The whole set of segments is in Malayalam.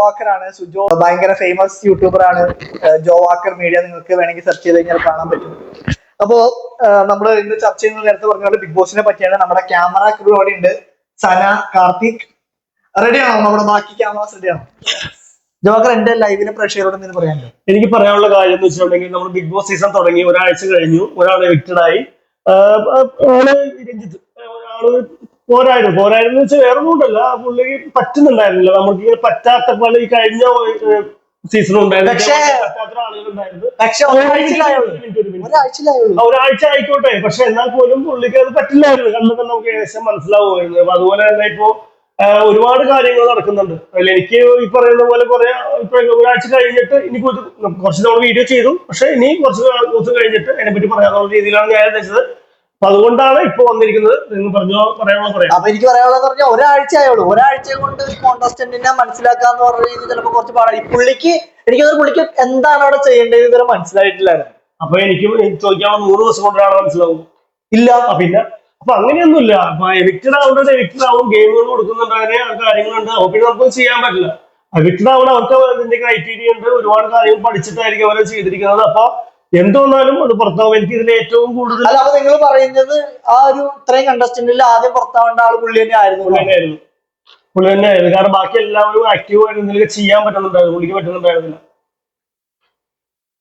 വാക്കർ ആണ് സുജോ ഭയങ്കര ഫേമസ് യൂട്യൂബർ ആണ്. ജോ വാക്കർ മീഡിയ നിങ്ങൾക്ക് വേണമെങ്കിൽ സെർച്ച് ചെയ്ത് കഴിഞ്ഞാൽ കാണാൻ പറ്റും. അപ്പോ നമ്മൾ ഇന്ന് ചർച്ച ചെയ്യുന്ന നേരത്തെ പറഞ്ഞ പോലെ ബിഗ് ബോസിനെ പറ്റിയാണ്. നമ്മുടെ ക്യാമറ ക്രൂ അവിടെ ഉണ്ട്. സന കാർത്തിക്. റെഡിയാണോ നമ്മുടെ ബാക്കി ക്യാമറാസ് റെഡിയാണോ ജോക്കർ എന്റെ ലൈവിലെ പ്രേക്ഷകരോട് എന്തെങ്കിലും പറയാനുണ്ടോ? എനിക്ക് പറയാനുള്ള കാര്യം എന്ന് വെച്ചിട്ടുണ്ടെങ്കിൽ നമ്മൾ ബിഗ് ബോസ് സീസൺ തുടങ്ങി ഒരാഴ്ച കഴിഞ്ഞു. ഒരാൾ വിക്റ്റഡായി ഒരാൾ പോരായിരുന്നു. പോരായിരുന്നു വെച്ചാൽ വേറെ ഒന്നുമില്ല പുള്ളിക്ക് പറ്റുന്നുണ്ടായിരുന്നില്ല. നമുക്ക് ഇങ്ങനെ പറ്റാത്ത പോലെ ഈ കഴിഞ്ഞ സീസൺ ഉണ്ടായിരുന്നു. പക്ഷേ- ഒരാഴ്ച ആയിക്കോട്ടെ. പക്ഷെ എന്നാൽ പോലും പുള്ളിക്ക് അത് പറ്റില്ലായിരുന്നു. കണ്ടൊക്കെ നമുക്ക് ഏകദേശം മനസ്സിലാവുമായിരുന്നു. അപ്പൊ അതുപോലെ തന്നെ ഇപ്പോ ഒരുപാട് കാര്യങ്ങൾ നടക്കുന്നുണ്ട്. അതിൽ എനിക്ക് ഈ പറയുന്ന പോലെ കുറെ ഇപ്പൊ ഒരാഴ്ച കഴിഞ്ഞിട്ട് ഇനി കുറച്ച് കുറച്ച് നമ്മൾ വീഡിയോ ചെയ്തു. പക്ഷെ ഇനി കുറച്ച് ദിവസം കഴിഞ്ഞിട്ട് അതിനെപ്പറ്റി പറയാനുള്ള രീതിയിലാണ് ഞാൻ ഉദ്ദേശിച്ചത്. അപ്പൊ അതുകൊണ്ടാണ് ഇപ്പൊ വന്നിരിക്കുന്നത്. നിങ്ങൾ പറഞ്ഞോ പറയാനുള്ള പറയാം അപ്പൊ എനിക്ക് പറയാനുള്ളത് പറഞ്ഞാൽ ഒരാഴ്ച ആയുള്ളൂ ഒരാഴ്ച കൊണ്ട് ഒരു കോണ്ടസ്റ്റന്റിനെ മനസ്സിലാക്കാന്ന് പറഞ്ഞ രീതി ചിലപ്പോ കുറച്ച് പാടാണ്. ഈ പുള്ളിക്ക് എനിക്ക് തോന്നുന്നു പുള്ളിക്ക് എന്താണ് അവിടെ ചെയ്യേണ്ടത് ഇതുവരെ മനസ്സിലായിട്ടില്ലായിരുന്നു അപ്പൊ എനിക്ക് ചോദിക്കാനുള്ള മൂന്ന് ദിവസം കൊണ്ടാണ് മനസ്സിലാവും. ഇല്ല. പിന്നെ? അപ്പൊ അങ്ങനെയൊന്നുമില്ല. അപ്പൊ എവിക്റ്റഡ് ആവുന്നത് എവിക്റ്റഡ് ആവും. ഗെയിമുകൾ കൊടുക്കുന്നുണ്ട് അങ്ങനെ ആ കാര്യങ്ങളുണ്ട്. അപ്പൊ പിന്നെ നമുക്ക് ചെയ്യാൻ പറ്റില്ല. എവിക്റ്റഡ് ആവണം അവർക്ക് അതിന്റെ ക്രൈറ്റീരിയ ഉണ്ട്. ഒരുപാട് കാര്യങ്ങൾ പഠിച്ചിട്ടായിരിക്കും അവരെ ചെയ്തിരിക്കുന്നത്. അപ്പൊ എന്ത് വന്നാലും അത് പുറത്താവും എനിക്ക് ഇതിൽ ഏറ്റവും കൂടുതൽ അല്ല അപ്പൊ നിങ്ങൾ പറയുന്നത് ആ ഒരു ഇത്രയും കണ്ടസ്റ്റന്റിൽ ആദ്യം പുറത്താവേണ്ട ആൾ പുള്ളി തന്നെ ആയിരുന്നു. പുള്ളി തന്നെയായിരുന്നു പുള്ളി തന്നെയായിരുന്നു കാരണം ബാക്കി എല്ലാവരും ആക്റ്റീവ് ആയിട്ട് എന്തെങ്കിലും ചെയ്യാൻ പറ്റുന്നുണ്ടായിരുന്നു. പുള്ളിക്ക് പറ്റുന്നുണ്ടായിരുന്നില്ല.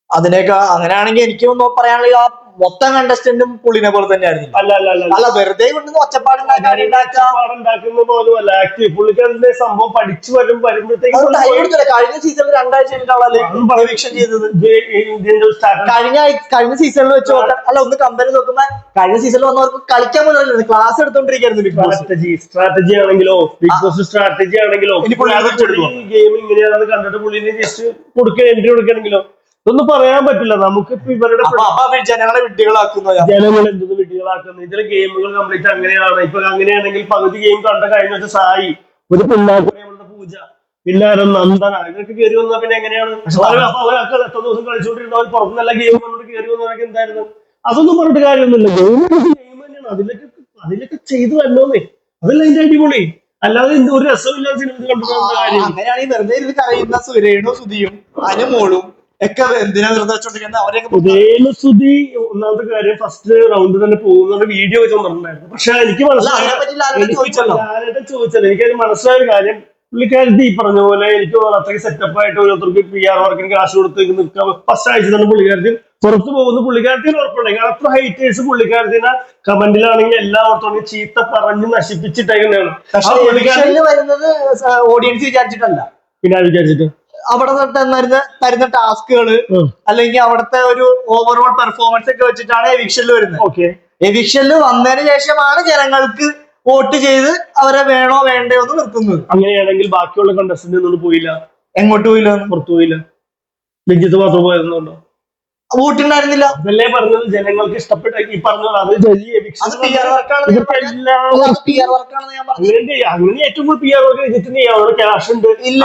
അതിനേക്കാ അങ്ങനെയാണെങ്കിൽ എനിക്കൊന്നും പറയാനുള്ള മൊത്തം കണ്ടസ്റ്റന്റും പുള്ളിനെ പോലെ തന്നെയായിരുന്നു. അല്ല അല്ല അല്ല അല്ല. വെറുതെ കൊണ്ടുവന്ന് അതിന്റെ സംഭവം പഠിച്ചു വരും വരുമ്പോഴത്തേക്കും. കഴിഞ്ഞ സീസണിൽ രണ്ടാഴ്ച ചെയ്തത്. കഴിഞ്ഞ സീസണിൽ വെച്ച് അല്ല ഒന്ന് കമ്പനി നോക്കുമ്പോ കഴിഞ്ഞ സീസണിൽ വന്നവർക്ക് കളിക്കാൻ പോലും ക്ലാസ് എടുത്തോണ്ടിരിക്കായിരുന്നു ബിഗ് ബോസ് സ്ട്രാറ്റജി സ്ട്രാറ്റജി ആണെങ്കിലോ? Bigg Boss strategy? ഗെയിം ഇങ്ങനെയാണെന്ന് കണ്ടിട്ട് പുള്ളിനെ ജസ്റ്റ് കൊടുക്കുക എൻട്രി കൊടുക്കണെങ്കിലോ ഇതൊന്നും പറയാൻ പറ്റില്ല. നമുക്ക് ഇപ്പൊ ഇവരുടെ ജനങ്ങളെ വിഡ്ഢികളാക്കുന്നു ജനങ്ങൾ എന്തെന്ന് വീട്ടുകളാക്കുന്നത് ഇതിലെ ഗെയിമുകൾ കംപ്ലീറ്റ് അങ്ങനെയാണ്. ഇപ്പൊ അങ്ങനെയാണെങ്കിൽ പകുതി ഗെയിം കണ്ട കഴിഞ്ഞ സായി ഒരു പിള്ളേരുടെ പൂജ. പിള്ളേരും നന്ദന. ഇവർക്ക് കയറി വന്നാൽ പിന്നെ എങ്ങനെയാണ്? അവരൊക്കെ എത്ര ദിവസം കളിച്ചുകൊണ്ടിരുന്ന? അവർ പുറത്ത് നല്ല ഗെയിം കണ്ടുകൊണ്ട് കയറി വന്നവരൊക്കെ എന്തായിരുന്നു? അതൊന്നും പറഞ്ഞിട്ട് കാര്യമൊന്നുമില്ല. ഗെയിം ഗെയിം തന്നെയാണ്. അതിലൊക്കെ അതിലൊക്കെ ചെയ്തു തന്നോന്നേ അതല്ല അതിന്റെ അടിപൊളി. അല്ലാതെ എന്ത് ഒരു രസമില്ലാത്ത സിനിമ കണ്ടു അങ്ങനെയാണെങ്കിൽ വെറുതെ ഇരുന്ന് കരയുന്ന സുരേണു സുധിയും അനുമോളും ഒക്കെ എന്തിനാ വെറുതെ വെച്ചോണ്ടിരിക്കുന്നത് അവരെയൊക്കെ ഉദയനസുതി ഒന്നാമത്തെ കാര്യം ഫസ്റ്റ് റൗണ്ട് തന്നെ പോകുന്ന വീഡിയോ വെച്ച് വന്നിട്ടുണ്ടായിരുന്നു. പക്ഷെ എനിക്ക് മനസ്സിലായി ചോദിച്ചല്ലോ. ചോദിച്ചത് എനിക്കത് മനസ്സിലായ ഒരു കാര്യം പുള്ളിക്കാരത്തി ഈ പറഞ്ഞ പോലെ എനിക്ക് അത്രയ്ക്ക് സെറ്റപ്പ് ആയിട്ട് ഓരോരുത്തർക്ക് പി ആർ വർക്കിന് കാശ് കൊടുത്ത് നിൽക്കാം ഫസ്റ്റ് ആഴ്ച തന്നെ പുള്ളിക്കാരത്തി പുറത്ത് പോകുന്ന പുള്ളിക്കാരത്തിന് ഉറപ്പുണ്ടെങ്കിൽ അത്ര ഹൈറ്റേഴ്സ് പുള്ളിക്കാരത്തിനെ കമന്റിലാണെങ്കിൽ എല്ലാവർക്കും ചീത്ത പറഞ്ഞ് നശിപ്പിച്ചിട്ടേക്കുന്നതാണ്. ഓഡിയൻസ് വിചാരിച്ചിട്ടല്ല. പിന്നെ വിചാരിച്ചിട്ട്? അവിടെ തരുന്ന തരുന്ന ടാസ്കുകൾ അല്ലെങ്കിൽ അവിടുത്തെ ഒരു ഓവറോൾ പെർഫോമൻസ് ഒക്കെ വെച്ചിട്ടാണ് എവിക്ഷനിൽ വരുന്നത്. ഓക്കെ. എവിക്ഷനിൽ വന്നതിന് ശേഷമാണ് ജനങ്ങൾക്ക് വോട്ട് ചെയ്ത് അവരെ വേണോ വേണ്ടയോ എന്ന് നിർത്തുന്നത്. അങ്ങനെയാണെങ്കിൽ ബാക്കിയുള്ള കണ്ടസ്റ്റന്റ് പോയില്ല. എങ്ങോട്ട് പോയില്ല? പുറത്തു പോയില്ല. രഞ്ജിത്ത് മാത്രം പോയിരുന്നുണ്ടോ വോട്ടുണ്ടായിരുന്നില്ല. പറഞ്ഞത്? ജനങ്ങൾക്ക് ഇഷ്ടപ്പെട്ട ഈ അത് വലിയ അങ്ങനെ ഏറ്റവും കൂടുതൽ പി ആർ വർക്ക് ക്യാഷ് ഉണ്ട്. ഇല്ല.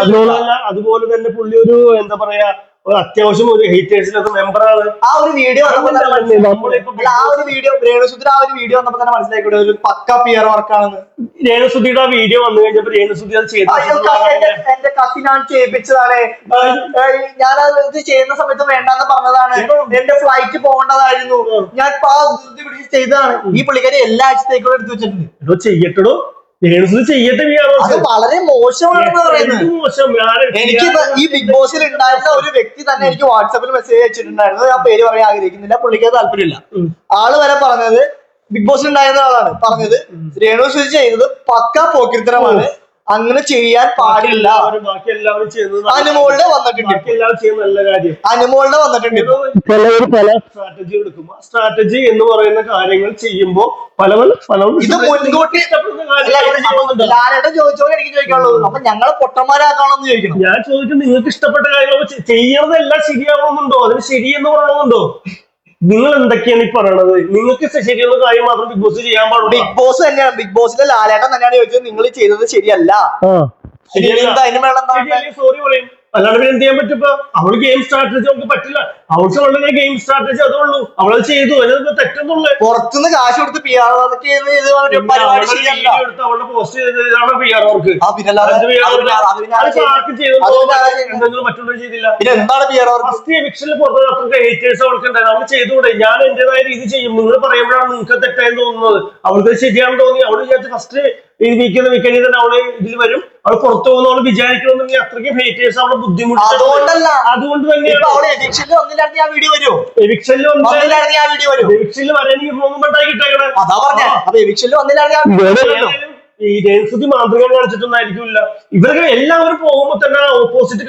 അതുപോലെ തന്നെ പുള്ളി ഒരു എന്താ പറയാ അത്യാവശ്യം ഒരു ഹേറ്റേഴ്സിനൊക്കെ മെമ്പറാണ് ആ ഒരു വീഡിയോ ആ ഒരു വീഡിയോ ആ ഒരു വീഡിയോ വന്നപ്പോ തന്നെ മനസ്സിലാക്കി ഒരു പക്ക പിയർ വർക്കാണെന്ന് രേണുസുദ്ധിയുടെ ആ വീഡിയോ വന്നു കഴിഞ്ഞപ്പോ രേണുസുദ്ധി അത് ചെയ്ത എന്റെ കസിൻ കസിനാണ് ചെയ്യിപ്പിച്ചതാണ്. ഞാൻ ഇത് ചെയ്യുന്ന സമയത്ത് വേണ്ടെന്ന് പറഞ്ഞതാണ്. എന്റെ ഫ്ലൈറ്റ് പോകേണ്ടതായിരുന്നു. ഞാൻ ചെയ്തതാണ്. ഈ പുള്ളിക്കാരി എല്ലാ ആഴ്ചത്തേക്കും എടുത്തു വെച്ചിട്ടുണ്ട്. ചെയ്യട്ടോ ചെയ്യട്ടെ പി അത് വളരെ മോശമാണെന്ന് പറയുന്നത്. മോശം? എനിക്ക് ഈ ബിഗ് ബോസിൽ ഉണ്ടായിരുന്ന ഒരു വ്യക്തി തന്നെ എനിക്ക് വാട്സാപ്പിൽ മെസ്സേജ് അയച്ചിട്ടുണ്ടായിരുന്നു. ഞാൻ പേര് പറയാൻ ആഗ്രഹിക്കുന്നില്ല പുള്ളിക്ക് താല്പര്യമില്ല. ആൾ വരെ പറഞ്ഞത് ബിഗ് ബോസിൽ ഉണ്ടായിരുന്ന ആളാണ്. പറഞ്ഞത് രേണു സുധി ചെയ്തത് പക്ക പോക്കിരിത്തരമാണ് അങ്ങനെ ചെയ്യാൻ പാടില്ല. ബാക്കി എല്ലാവരും ചെയ്യുന്നത് അനുമോളുടെ വന്നിട്ടുണ്ട്. അനുമോളുടെ വന്നിട്ടുണ്ട്. പലവർ പല സ്ട്രാറ്റജി എടുക്കും. സ്ട്രാറ്റജി എന്ന് പറയുന്ന കാര്യങ്ങൾ ചെയ്യുമ്പോൾ പല പല പല ഇത് മുൻകൂട്ടി ഇഷ്ടപ്പെടുന്ന കാര്യങ്ങൾ ചെയ്യുന്നുണ്ട്. ലാലേട്ടൻ ചോദിച്ചോളെ എനിക്ക് ചോദിക്കാനുള്ളത് അപ്പൊ ഞങ്ങളെ പൊട്ടന്മാരാക്കണമെന്ന് ചോദിക്കണം. ഞാൻ ചോദിക്കും നിങ്ങൾക്ക് ഇഷ്ടപ്പെട്ട കാര്യങ്ങൾ ചെയ്യണതെല്ലാം ശരിയാവണമെന്നുണ്ടോ? അതിന് ശരിയെന്ന് പറയണമെന്നുണ്ടോ? നിങ്ങൾ എന്തൊക്കെയാണ് ഈ പറയണത്? നിങ്ങൾക്ക് ശരിയുള്ള കാര്യം മാത്രം ബിഗ് ബോസ് ചെയ്യാൻ പാടുള്ളൂ ബിഗ് ബോസ് തന്നെയാണ്. ബിഗ് ബോസിലെ ലാലേട്ടൻ തന്നെയാണ് ചോദിച്ചത്. നിങ്ങൾ ചെയ്തത് ശരിയല്ല. അതിന് സോറി പറയും. അല്ലാണ്ട് പിന്നെ എന്ത് ചെയ്യാൻ പറ്റും ഇപ്പൊ? അവൾ ഗെയിം സ്ട്രാറ്റജി നമുക്ക് പറ്റില്ല. അവൾക്ക് അവളുടെ ഗെയിം സ്ട്രാറ്റജി അതേ ഉള്ളൂ അവളത് ചെയ്തു. അതിനകത്ത് തെറ്റൊന്നുള്ളു പുറത്തുനിന്ന് കാശ് കൊടുത്ത് പി ആർ എടുത്ത് അവളുടെ പോസ്റ്റ് ചെയ്തതാണ് പി ആർ അവർക്ക്? എന്തെങ്കിലും ചെയ്തില്ല. ഫസ്റ്റ് എവിക്ഷനിൽ പുറത്ത് ഹേറ്റേഴ്സ് അവൾക്ക് ഉണ്ടായിരുന്നു അവൾ ചെയ്തുകൂടെ? ഞാൻ എന്റേതായ രീതി ചെയ്യും. നിങ്ങൾ പറയുമ്പോഴാണ് നിങ്ങൾക്ക് തെറ്റായെന്ന് തോന്നുന്നത്. അവൾക്ക് ശരിയാണെന്ന് തോന്നി. അവൾ വിചാരിച്ചു ഫസ്റ്റ് ഈ വീക്കെൻഡിൽ തന്നെ അവൾ ഇതിൽ വരും. അവൾ പുറത്തു പോകുന്ന അവൾ വിചാരിക്കണമെന്നുണ്ടെങ്കിൽ അത്രയ്ക്ക് ഹേറ്റേഴ്സ് അവളെ ബുദ്ധിമുട്ട് അതുകൊണ്ടല്ല. അതുകൊണ്ട് തന്നെയാണ് ആ വീഡിയോ വരും. എവിക്ഷനിൽ ഒന്നിലാണെങ്കിൽ ആ വീഡിയോ വരും. എവിക്ഷനിൽ വരാനെങ്കിൽ ഇട്ടേക്കണേ. അതാ പറഞ്ഞ. അപ്പൊ എവിക്ഷനിൽ ഈ രേസുതി മാതൃക കാണിച്ചിട്ടൊന്നായിരിക്കില്ല ഇവരൊക്കെ എല്ലാവരും പോകുമ്പോ തന്നെ ഓപ്പോസിറ്റ്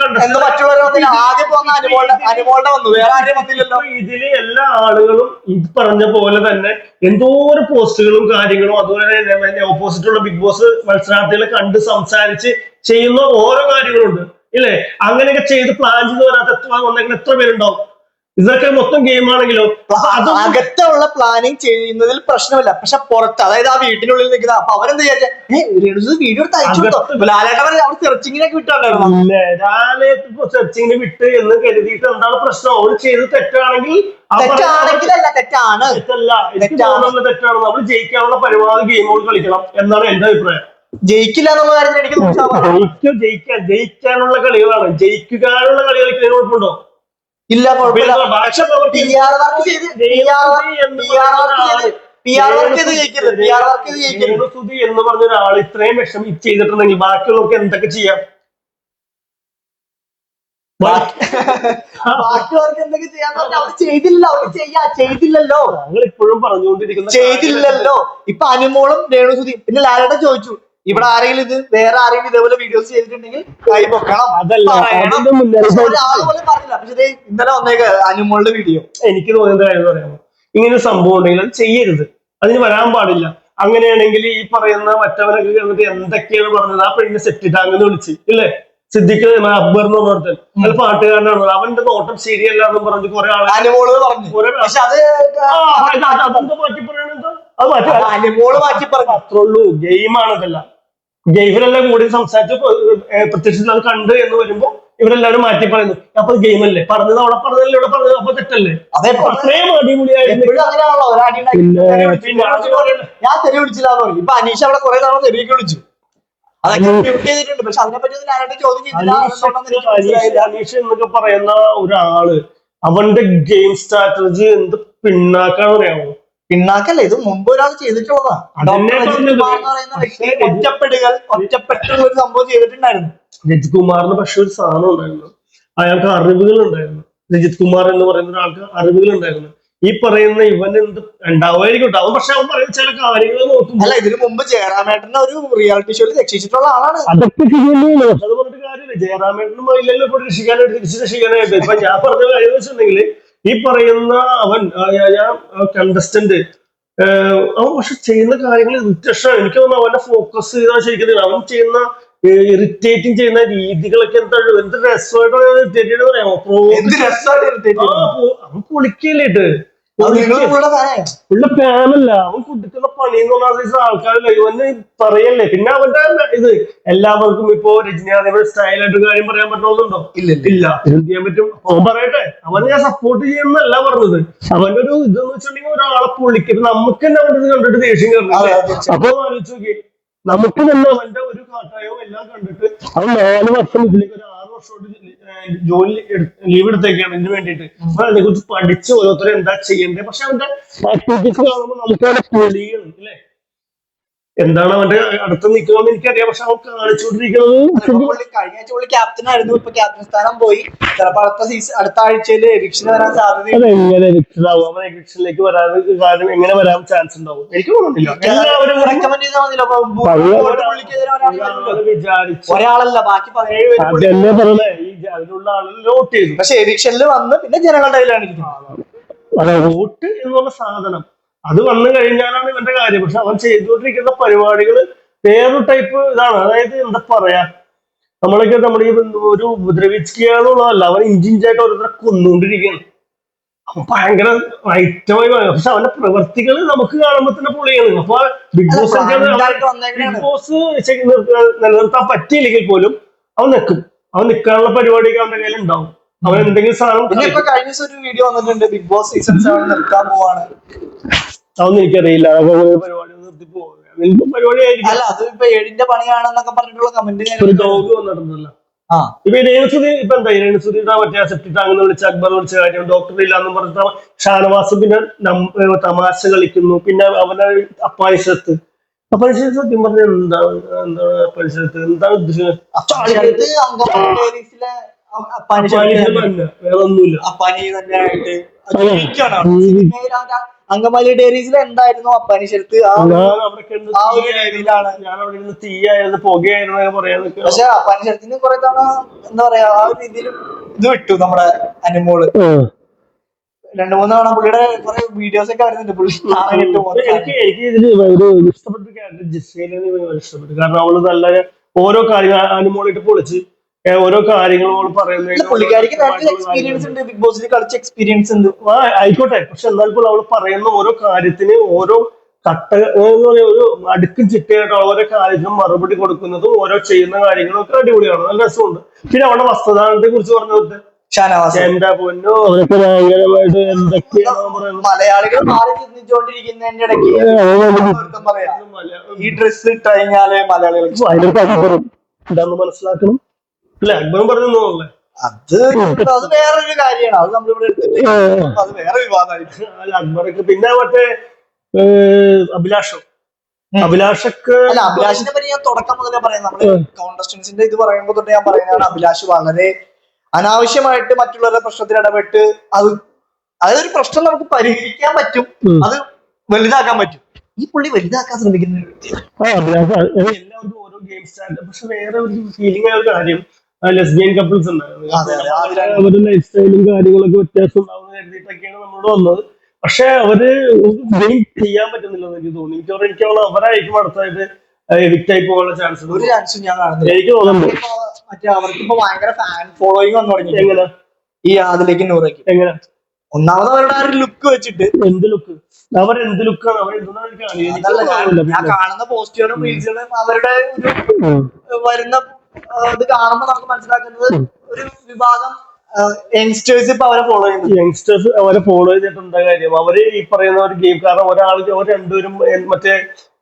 വന്നില്ലല്ലോ. ഇതിലെ എല്ലാ ആളുകളും ഇത് പറഞ്ഞ പോലെ തന്നെ എന്തോരം പോസ്റ്റുകളും കാര്യങ്ങളും അതുപോലെ തന്നെ ഓപ്പോസിറ്റ് ഉള്ള ബിഗ് ബോസ് മത്സരാർത്ഥികളെ കണ്ട് സംസാരിച്ച് ചെയ്യുന്ന ഓരോ കാര്യങ്ങളുണ്ട്. ഇല്ലേ? അങ്ങനെയൊക്കെ ചെയ്ത് പ്ലാൻ ചെയ്ത് വരാത്ത വന്നേക്കുന്ന എത്ര പേരുണ്ടാവും? ഇതൊക്കെ മൊത്തം ഗെയിം ആണെങ്കിലോ? അപ്പൊ അതൊന്നും അകത്തുള്ള പ്ലാനിങ് ചെയ്യുന്നതിൽ പ്രശ്നമില്ല. പക്ഷെ പുറത്ത് അതായത് ആ വീട്ടിനുള്ളിൽ നിൽക്കുന്ന അപ്പൊ അവരെന്ത് വിചാരിച്ചു വീഡിയോ എടുത്ത് അയച്ചു ലാലേട്ടൻ അവിടെ സെർച്ചിങ്ങിനൊക്കെ വിട്ടുണ്ടായിരുന്നു രാവിലെ സെർച്ചിങ്ങിന് വിട്ട് എന്ന് കരുതിയിട്ട് എന്താണ് പ്രശ്നം? അവൾ ചെയ്ത് തെറ്റാണെങ്കിൽ തെറ്റാണെങ്കിലല്ല തെറ്റാണ്. തെറ്റല്ല. എനിക്ക് തെറ്റാണ്. തോന്നുന്നത് തെറ്റാണ് നമ്മൾ ജയിക്കാനുള്ള പരമാവധി ഗെയിമുകൾ കളിക്കണം എന്നാണ് എന്റെ അഭിപ്രായം. ജയിക്കില്ല എന്നുള്ള കാര്യത്തിൽ എനിക്ക് ജയിക്കാൻ ജയിക്കാനുള്ള കളികളാണ്. ജയിക്കാനുള്ള കളി കളിക്കുന്നതിന് കുഴപ്പമുണ്ടോ ഇല്ല കുഴപ്പമില്ല. പിന്നെ ഭാഷ പി ആർ വർക്ക് ചെയ്ത് P R P R work ചെയ്ത് പി ആർ വർക്ക് ചെയ്ത് ജയിക്കരുത് പി ആർ വർക്ക് ചെയ്ത് ജയിക്കരുത് രേണുസുതി എന്ന് പറഞ്ഞ ഒരാൾ ഇത്രയും വിഷം ചെയ്തിട്ടുണ്ടെങ്കിൽ ബാക്കിയുള്ളവർക്ക് എന്തൊക്കെ ചെയ്യാം? ബാക്കിയുള്ളവർക്ക് എന്തൊക്കെ ചെയ്യാന്ന് പറഞ്ഞാൽ അവർ ചെയ്തില്ല അവർ ചെയ്യാ. ചെയ്തില്ലല്ലോ. ഞങ്ങൾ ഇപ്പോഴും പറഞ്ഞുകൊണ്ടിരിക്കുന്നു ചെയ്തില്ലല്ലോ. ഇപ്പൊ അനുമോളും രേണുസുതി പിന്നെ ലാലേട്ടൻ ചോദിച്ചു ഇവിടെ ആരെങ്കിലും ഇത് വേറെ ആരെങ്കിലും ഇതേപോലെ വീഡിയോസ് ചെയ്തിട്ടുണ്ടെങ്കിൽ കൈ പൊക്കണം. പറഞ്ഞില്ല. പക്ഷെ ഇന്നലെ വന്നേക്ക അനുമോളുടെ വീഡിയോ എനിക്ക് തോന്നുന്ന കാര്യം പറയാമോ ഇങ്ങനെ ഒരു സംഭവം ഉണ്ടെങ്കിൽ അത് ചെയ്യരുത്. അതിന് വരാൻ പാടില്ല. അങ്ങനെയാണെങ്കിൽ ഈ പറയുന്ന മറ്റവരൊക്കെ എന്നിട്ട് എന്തൊക്കെയാണ് പറഞ്ഞത്? ആ പെണ്ണിനെ സെറ്റ് അങ്ങനെ വിളിച്ച് ഇല്ലേ? സിദ്ദിഖ് അക്ബർ എന്ന് പറഞ്ഞിട്ട്. അയാൾ പാട്ടുകാരനാണ് അവന്റെ നോട്ടം ശരിയല്ല എന്ന് പറഞ്ഞു. കുറെ ആളുകൾ അത് മാറ്റി പറഞ്ഞു. അത്രേ ഉള്ളൂ. ഗെയിമാണ് ഇതെല്ലാം ഗെയിമിലെല്ലാം കൂടി സംസാരിച്ച് പ്രത്യക്ഷത്തിൽ അത് കണ്ട് എന്ന് വരുമ്പോ ഇവരെല്ലാവരും മാറ്റി പറയുന്നു. അപ്പൊ ഗെയിം അല്ലേ പറഞ്ഞത് അവിടെ പറഞ്ഞതല്ലേ? ഇവിടെ പറഞ്ഞത് അപ്പൊ തെറ്റല്ലേ? അതെ അത്രയും അടിപൊളിയായിരുന്നു. ഞാൻ തെറി വിളിച്ചില്ലാന്ന് പറഞ്ഞു. ഇപ്പൊ അനീഷ് അവിടെ കുറെ തവണ തെറിയൊക്കെ വിളിച്ചു. ചെയ്തിട്ടുണ്ട്. പക്ഷെ അതിനെപ്പറ്റി ചോദ്യം ചെയ്തില്ല അനീഷ് എന്നൊക്കെ പറയുന്ന ഒരാൾ അവന്റെ ഗെയിം സ്ട്രാറ്റജി എന്ത് പിന്നാക്കാന്ന് പറയാമോ പിന്നാക്കല്ല? ഇത് മുമ്പ് ഒരാൾ ചെയ്തിട്ടുള്ളതാണ് ഡോക്ടർ രജിത് പറഞ്ഞത്. കുമാർ എന്ന് പറയുന്ന വ്യക്തി പക്ഷേ ഒറ്റപ്പെടുകൾ ഒറ്റപ്പെട്ടുള്ള ഒരു സംഭവം ചെയ്തിട്ടുണ്ടായിരുന്നു. രജിത് കുമാറിന് പക്ഷെ ഒരു സാധനം ഉണ്ടായിരുന്നു. അയാൾക്ക് അറിവുകൾ ഉണ്ടായിരുന്നു രജിത് കുമാർ എന്ന് പറയുന്ന ഒരാൾക്ക് അറിവുകൾ ഉണ്ടായിരുന്നു ഈ പറയുന്ന ഇവൻ എന്ത് ഉണ്ടാവുമായിരിക്കും ഉണ്ടാവും അവൻ പക്ഷെ അവൻ പറയുന്ന ചില കാര്യങ്ങൾ നോക്കും അല്ല ഇതിനു മുമ്പ് ജയറാമേട്ടനെ ഒരു റിയാലിറ്റി ഷോയിൽ രക്ഷിച്ചിട്ടുള്ള ആളാണ്. അതൊക്കെ അത് പറഞ്ഞിട്ട് കാര്യമില്ല. ജയറാമേട്ടനും ഇല്ലല്ലോ ഇപ്പൊ രക്ഷിക്കാനായിട്ട് തിരിച്ച് രക്ഷിക്കാനായിട്ട്. ഇപ്പൊ ഞാൻ പറഞ്ഞ കാര്യം എന്ന് വെച്ചിട്ടുണ്ടെങ്കിൽ ഈ പറയുന്ന അവൻ ഞാൻ- കണ്ടസ്റ്റന്റ് അവൻ പക്ഷെ ചെയ്യുന്ന കാര്യങ്ങൾ ഇൻട്രസ്റ്റാണ് എനിക്ക് തോന്നുന്നു അവന്റെ ഫോക്കസ് ചെയ്താൽ ശരിക്കും അവൻ ചെയ്യുന്ന ഇറിറ്റേറ്റിംഗ് ചെയ്യുന്ന രീതികളൊക്കെ എന്താണ് എന്ത് രസമായിട്ടാണ് ഇറിറ്റേറ്റ് പറയാമോ? അവൻ പൊളിക്കല്ലേട്ട് ഉള്ള ഫാനല്ല അവൻ കൊടുക്കുന്ന പണി എന്ന് പറഞ്ഞ ആൾക്കാരല്ലേ? ഇവന് പറയല്ലേ. പിന്നെ അവന്റെ ഇത് എല്ലാവർക്കും ഇപ്പോ രജനീകാന്തിയുടെ സ്റ്റൈലായിട്ട് കാര്യം പറയാൻ പറ്റുന്നുണ്ടോ ഇല്ല ഇല്ല. എന്ത് ചെയ്യാൻ പറ്റും? അവൻ പറയട്ടെ. അവനെ ഞാൻ സപ്പോർട്ട് ചെയ്യുന്നല്ല പറഞ്ഞത്. അവന്റെ ഒരു ഇതെന്ന് വെച്ചിട്ടുണ്ടെങ്കിൽ ഒരാളെ പൊളിക്കരുത്. നമുക്ക് തന്നെ അവന്റെ ഇത് കണ്ടിട്ട് ദേഷ്യം അതെ, അപ്പൊ ആലോചിച്ച് നോക്കി നമുക്ക് തന്നെ അവന്റെ ഒരു കാട്ടായവും എല്ലാം കണ്ടിട്ട് അവൻ നാല് വർഷം ഇതിലേക്ക് ഒരു ജോലി ലീവ് എടുത്തേക്കാണ് ഇതിന് വേണ്ടിയിട്ട്. അപ്പൊ അതിനെ കുറിച്ച് പഠിച്ച് ഓരോരുത്തരും എന്താ ചെയ്യേണ്ടത്? പക്ഷെ അവന്റെ ആക്ടിവിറ്റീസ് കാണുമ്പോൾ നമുക്ക് അവനെ പൊളിയണം അല്ലേ? എന്താണ് അവന്റെ അടുത്ത് നിൽക്കണമെന്ന് എനിക്കറിയാം. പക്ഷെ അവൻ കാണിച്ചുകൊണ്ടിരിക്കുന്നത് കഴിഞ്ഞ ആഴ്ച പുള്ളി ക്യാപ്റ്റൻ ആയിരുന്നു. ഇപ്പൊ ക്യാപ്റ്റൻ സ്ഥാനം പോയി. ചിലപ്പോ അടുത്ത സീസൺ അടുത്ത ആഴ്ചയിൽ എവിക്ഷൻ വരാൻ എങ്ങനെ അതെങ്ങനെ ആവും? അവൻ എഡിക്ഷനിലേക്ക് വരാൻ കാരണം എങ്ങനെ വരാൻ ചാൻസ് ഉണ്ടാവും? എനിക്ക് തോന്നുന്നില്ല. എല്ലാവരും റെക്കമെൻഡ് ചെയ്താൽ മതിയല്ലോ. ഒരാളല്ല ബാക്കി പതിനേഴ് പേര് ഈ അതിലുള്ള ആളുകൾ ലോട്ട് ചെയ്തു. പക്ഷെ എവിക്ഷനിൽ വന്ന് പിന്നെ ജനങ്ങളുടെ കയ്യിലാണ് ഇരിക്കുന്നത്. അതെ. വോട്ട് എന്ന് പറഞ്ഞ സാധനം. അത് വന്നു കഴിഞ്ഞാലാണ് ഇവന്റെ കാര്യം. പക്ഷെ അവൻ ചെയ്തുകൊണ്ടിരിക്കുന്ന പരിപാടികൾ വേറൊരു ടൈപ്പ് ഇതാണ്. അതായത് എന്താ പറയാ? നമ്മളൊക്കെ നമ്മുടെ ഈ ഒരു ഉപദ്രവിക്കുക എന്നുള്ളതല്ല അവൻ ഇഞ്ചിഞ്ചായിട്ട് ഓരോരുത്തരെ കൊന്നുകൊണ്ടിരിക്കുകയാണ്. അവൻ ഭയങ്കര ഐറ്റമായി മാറി. പക്ഷെ അവന്റെ പ്രവർത്തികൾ നമുക്ക് കാണുമ്പോ തന്നെ പൊളിയാണ്. അപ്പൊ ബിഗ് ബോസ് ബിഗ് ബോസ് നിലനിർത്താൻ പറ്റിയില്ലെങ്കിൽ പോലും അവൻ നിൽക്കും. അവൻ നിൽക്കാനുള്ള പരിപാടിയൊക്കെ അവന്റെ കയ്യിൽ ഉണ്ടാവും. അവൻ എന്തെങ്കിലും സാധനം കഴിഞ്ഞ ദിവസം ഒരു വീഡിയോ വന്നിട്ടുണ്ട്. ബിഗ് ബോസ് സീസൺ സെവൻ നിർത്താൻ പോവാണ്. അതൊന്നും എനിക്കറിയില്ല. അപ്പൊ ഒരു പരിപാടി നിർത്തി പോകും പരിപാടി ആയിരിക്കും അല്ല അത് ഇപ്പൊ ഏഴിന്റെ പണിയാണെന്നൊക്കെ പറഞ്ഞിട്ടുള്ള കമന്റ് ഒരു ഡോഗ് വന്നിട്ടുണ്ടല്ലോ. ആ. ഇപ്പൊ ഈ രേണുസുതി ഇപ്പൊ എന്താ രേണുസുതിയുടെ മറ്റേ സെപ്റ്റി ടാങ്ക് വിളിച്ച അക്ബർ വിളിച്ച കാര്യം ഡോക്ടർ ഇല്ലാന്ന് പറഞ്ഞ ഷാനവാസ് പിന്നെ നം- തമാശ കളിക്കുന്നു. പിന്നെ അവനെ അപ്പായസത്ത് അപ്പായസത്ത് സത്യം പറഞ്ഞ എന്താണ് എന്താണ് അപ്പായസത്ത് എന്താണ് അപ്പായശത്ത് വേറെ ഒന്നുമില്ല അപ്പാനി തന്നെയായിട്ട് അത് ജീവിക്കുകയാണ് അവിടെ. സിനിമയിൽ അവന്റെ അങ്കമാലി ഡയറീസിൽ എന്തായിരുന്നു അപ്പാനിഷത്ത് ആ ആ ഒരു രീതിയിലാണ്. ഞാൻ അവിടെ ഇരുന്ന് തീയായിരുന്നു പുകയായിരുന്നു നിൽക്കുക. പക്ഷെ അപ്പാനിഷത്തിന് കുറെ തവണ എന്താ പറയാ ആ ഒരു രീതിയിൽ ഇത് വിട്ടു നമ്മുടെ അനുമോൾ. രണ്ടു മൂന്ന് തവണ പുള്ളിയുടെ കുറെ വീഡിയോസ് ഒക്കെ വരുന്നുണ്ട്. പുള്ളി എനിക്ക് എനിക്ക് ഒരു ഇഷ്ടപ്പെട്ട ക്യാരക്ടർ ഭയങ്കര ഇഷ്ടപ്പെട്ടു കാരണം അവൾ നല്ല ഓരോ കാര്യങ്ങൾ അനുമോളിട്ട് പൊളിച്ച് ഓരോ കാര്യങ്ങളും അവൾ പറയുന്നത് പുള്ളിക്കാരിക്ക് എക്സ്പീരിയൻസ് ഉണ്ട്. ബിഗ് ബോസിൽ കളിച്ച എക്സ്പീരിയൻസ് ഉണ്ട്. ആ, ആയിക്കോട്ടെ. പക്ഷെ എന്നാൽ പോലും അവൾ പറയുന്ന ഓരോ കാര്യത്തിന് ഓരോ കട്ട എന്ന് പറയുന്ന ഒരു അടുക്കും ചിട്ടയായിട്ട് ഓരോ കാര്യത്തിനും മറുപടി കൊടുക്കുന്നതും ഓരോ ചെയ്യുന്ന കാര്യങ്ങളും ഒക്കെ അടിപൊളിയാണ്. നല്ല രസമുണ്ട്. പിന്നെ അവളുടെ വസ്ത്രധാരണത്തെ കുറിച്ച് പറഞ്ഞു ഷാനവാസ്. എന്റെ പൊന്നോ? അവരൊക്കെ ഭയങ്കരമായിട്ട് എന്തൊക്കെയാണോ പറയുന്നത്? മലയാളികൾ മാറി ചിന്തിച്ചുകൊണ്ടിരിക്കുന്നതിന്റെ ഇടയ്ക്ക് ഈ ഡ്രസ് ഇട്ട് കഴിഞ്ഞാൽ മലയാളികൾക്ക് അതിനൊരു അക്ബറും മനസ്സിലാക്കണം? അല്ല? അക്ബറും പറഞ്ഞു അത് അത് വേറൊരു കാര്യമാണ്. അത് നമ്മളിവിടെ അത് വേറെ വിവാദമായിട്ട്. അല്ല അക്ബറൊക്കെ പിന്നെ മറ്റേ അഭിലാഷം. അഭിലാഷക്ക് അല്ല അഭിലാഷിനെ പറ്റി ഞാൻ തുടക്കം മുതലേ പറയാം. നമ്മൾ കോണ്ടസ്റ്റൻസിന്റെ ഇത് പറയുമ്പോൾ തൊട്ട് ഞാൻ പറയുന്നതാണ് അഭിലാഷ് വളരെ അനാവശ്യമായിട്ട് മറ്റുള്ളവരുടെ പ്രശ്നത്തിൽ ഇടപെട്ട് അത് അതൊരു പ്രശ്നം നമുക്ക് പരിഹരിക്കാൻ പറ്റും. അത് വലുതാക്കാൻ പറ്റും. ഈ പുള്ളി വലുതാക്കാൻ ശ്രമിക്കുന്ന ഒരു എല്ലാവർക്കും ഓരോ ഗെയിം സ്റ്റാർട്ട് പക്ഷെ വേറെ ഒരു ഫീലിംഗ് ആയ ഒരു കാര്യം. ലെസ്ബിയൻ കപ്പിൾസ് അതെ, അവരുടെ ലൈഫ് സ്റ്റൈലും കാര്യങ്ങളൊക്കെ വ്യത്യാസം ഉണ്ടാവുന്ന കരുതിയിട്ടൊക്കെയാണ് നമ്മളോട് വന്നത്. പക്ഷെ അവർ ഗെയിം ചെയ്യാൻ പറ്റുന്നില്ലെന്ന് എനിക്ക് തോന്നി എനിക്ക് എനിക്ക് തോന്നുന്നു അവരായിരിക്കും അടുത്തായിട്ട് എഡിക്റ്റ് ആയി പോകാനുള്ള ചാൻസ് ഒരു ചാൻസും ഞാൻ കാണുന്നില്ല. എനിക്ക് തോന്നുന്നുണ്ട് മറ്റേ അവർക്ക് ഇപ്പൊ ഭയങ്കര ഫാൻ ഫോളോയിങ് വന്നു തുടങ്ങി. എങ്ങനെ? ഈ അതിലേക്ക് നൂറേക്ക് എങ്ങനെ? ഒന്നാമത് അവരുടെ ആ ഒരു ലുക്ക് വെച്ചിട്ട്. എന്ത് ലുക്ക് അവർ എന്ത് ലുക്കാണ് അവർ എന്താണ്. ഞാൻ. കാണുന്ന പോസ്റ്റുകളും റീൽസുകളും അവരുടെ ഒരു വരുന്ന ഇത് കാണുമ്പോൾ നമുക്ക് മനസ്സിലാക്കുന്നത് ഒരു വിഭാഗം യങ്സ്റ്റേഴ്സ് ഇപ്പൊ അവരെ ഫോളോ ചെയ്യുന്നു യങ്സ്റ്റേഴ്സ് അവരെ ഫോളോ ചെയ്തിട്ടുണ്ട് കാര്യം. അവർ ഈ പറയുന്ന ഒരു ഗെയിം കാരണം ഒരാൾ അവർ രണ്ടുപേരും മറ്റേ